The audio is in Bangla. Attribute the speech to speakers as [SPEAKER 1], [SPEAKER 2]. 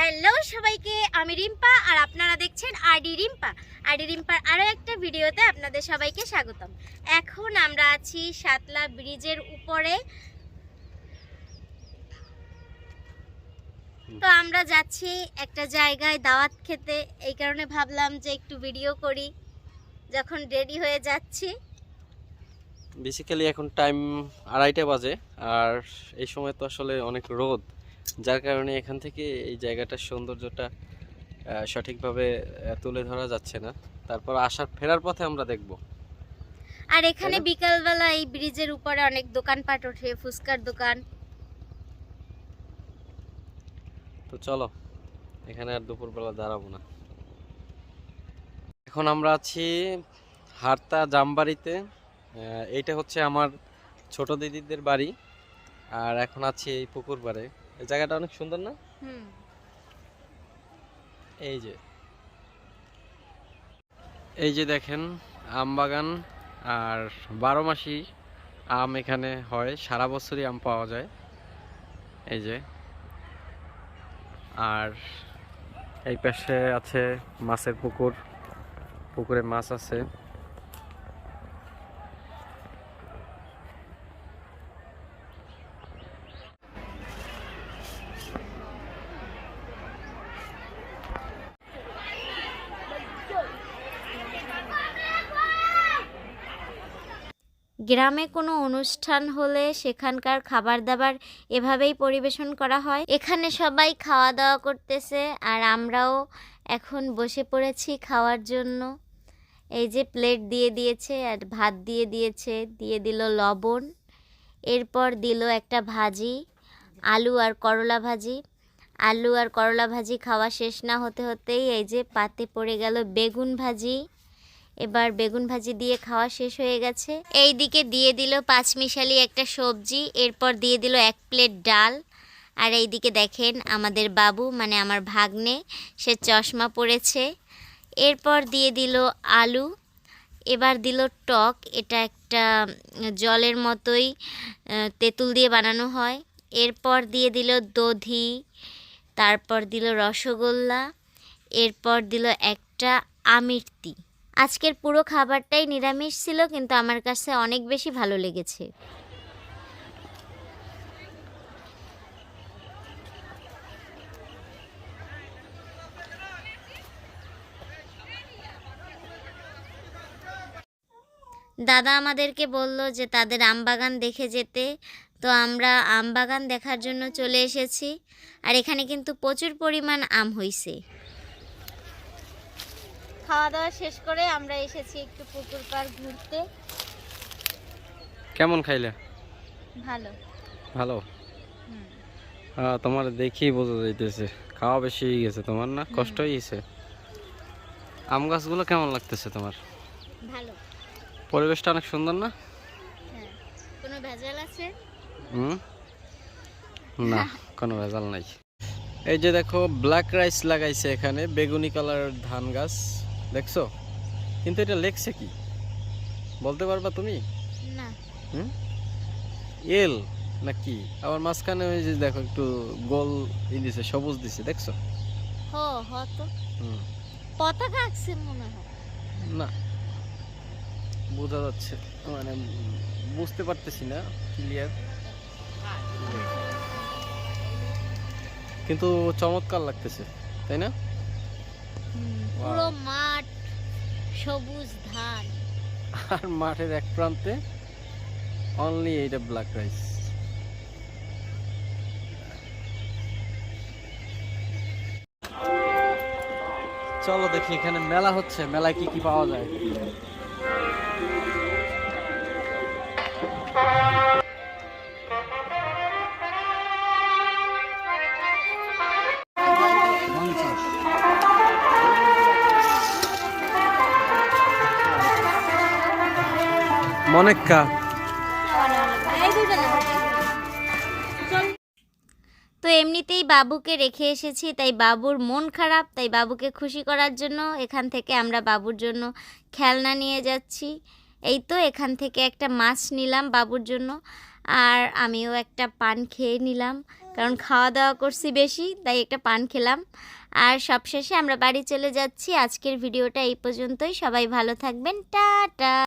[SPEAKER 1] হ্যালো সবাইকে, আমি রিম্পা আর আপনারা দেখছেন আডি রিম্পা। আডি রিম্পার আরও একটা ভিডিওতে আপনাদের সবাইকে স্বাগতম। এখন আমরা আছি সাতলা ব্রিজের উপরে। তো আমরা যাচ্ছি একটা জায়গায় দাওয়াত খেতে। এই কারণে ভাবলাম যে একটু ভিডিও করি, যখন রেডি হয়ে যাচ্ছি।
[SPEAKER 2] বেসিক্যালি এখন টাইম আড়াইটা বাজে, আর এই সময় তো আসলে অনেক রোদ। যার কারণে এখান থেকে এই জায়গাটার সৌন্দর্যটা সঠিকভাবে তুলে ধরা যাচ্ছে না। তারপর আসার ফেরার পথে আমরা দেখব।
[SPEAKER 1] আর এখানে বিকালবেলা এই ব্রিজের উপরে অনেক দোকানপাট ওঠে ফুচকার দোকান।
[SPEAKER 2] তো চলো এখানে আর দুপুরবেলা দাঁড়াবো না। এখন আমরা আছি হারতা জামবাড়িতে। এইটা হচ্ছে আমার ছোট দিদিদের বাড়ি। আর এখন আছি এই পুকুর পাড়ে। জায়গাটা অনেক সুন্দর না? এই যে। এই যে দেখেন আম বাগান আর বারো মাসি আম এখানে হয় সারা বছরই আম পাওয়া যায়। এই যে। আর এই পাশে আছে মাছের পুকুর পুকুরে মাছ আছে।
[SPEAKER 1] গ্রামে কোনো অনুষ্ঠান হলে সেখানকার খাবার দাবার এভাবেই পরিবেশন করা হয়। এখানে সবাই খাওয়া দাওয়া করতেছে আর আমরাও এখন বসে পড়েছি খাওয়ার জন্য। এই যে প্লেট দিয়ে দিয়েছে আর ভাত দিয়ে দিয়েছে, দিয়ে দিল লবণ, এরপর দিল একটা ভাজি, আলু আর করলা ভাজি। আলু আর করলা ভাজি খাওয়া শেষ না হতে হতেই এই যে পাতে পড়ে গেল বেগুন ভাজি। এবার বেগুন ভাজি দিয়ে খাওয়া শেষ হয়ে গেছে। এই দিকে দিয়ে দিল পাঁচমিশালি একটা সবজি, এরপর দিয়ে দিল এক প্লেট ডাল। আর এই দিকে দেখেন আমাদের বাবু মানে আমার ভাগ্নে, সে চশমা পড়েছে এরপর দিয়ে দিল আলু, এবার দিল টক, এটা একটা জলের মতোই তেঁতুল দিয়ে বানানো হয়। এরপর দিয়ে দিল দধি, তারপর দিল রসগোল্লা, এরপর দিল একটা আমিরতি। আজকের পুরো খাবারটাই নিরামিষ ছিল, কিন্তু আমার কাছে অনেক বেশি ভালো লেগেছে। দাদা আমাদেরকে বলল যে তাদের আমবাগান দেখে যেতে। তো আমরা আমবাগান দেখার জন্য চলে এসেছি, আর এখানে কিন্তু প্রচুর পরিমাণ আম হইছে। খাওয়া দাওয়া শেষ করে আমরা এসেছি একটু পুকুর পাড় ঘুরতে।
[SPEAKER 2] কেমন খাইলে?
[SPEAKER 1] ভালো।
[SPEAKER 2] ভালো। আহ, তোমার দেখেই বোঝা যাইতেছে। খাওয়া বেশি হয়ে গেছে তোমার না? কষ্ট হয়ে গেছে? আম গাছগুলো কেমন লাগতেছে তোমার?
[SPEAKER 1] ভালো।
[SPEAKER 2] পরিবেশটা অনেক সুন্দর না?
[SPEAKER 1] হ্যাঁ। কোনো ভেজাল আছে?
[SPEAKER 2] হুম? না কোনো ভেজাল নাই। এই যে দেখো ব্ল্যাক রাইস লাগাইছে এখানে বেগুনি কালার ধান গাছ। দেখছ কিন্তু এটা লেখছে কি? বলতে পারবা তুমি?
[SPEAKER 1] না।
[SPEAKER 2] হুম? এল না কি? আবার মাঝখানে ওই যে দেখো একটু গোল ই দিছে সবুজ দিছে দেখছ?
[SPEAKER 1] হো হ তো।
[SPEAKER 2] হুম।
[SPEAKER 1] পতাকা আঁকছে মনে হয়।
[SPEAKER 2] না। বোঝা যাচ্ছে। মানে বুঝতে পারতেছি না ক্লিয়ার। কিন্তু চমৎকার লাগতেছে তাই না?
[SPEAKER 1] পুরো মাঠ সবুজ ধান।
[SPEAKER 2] আর মাঠের এক প্রান্তে অনলি এইটা ব্ল্যাক রাইস চলো দেখি এখানে মেলা হচ্ছে মেলায় কি কি পাওয়া যায়।
[SPEAKER 1] তো এমনিতেই বাবুকে রেখে এসেছি, তাই বাবুর মন খারাপ, তাই বাবুকে খুশি করার জন্য এখান থেকে আমরা বাবুর জন্য খেলনা নিয়ে যাচ্ছি। এই তো এখান থেকে একটা মাছ নিলাম বাবুর জন্য, আর আমিও একটা পান খেয়ে নিলাম, কারণ খাওয়া দাওয়া করছি বেশি, তাই একটা পান খেলাম। আর সবশেষে আমরা বাড়ি চলে যাচ্ছি, আজকের ভিডিওটা এই পর্যন্তই, সবাই ভালো থাকবেন, টাটা!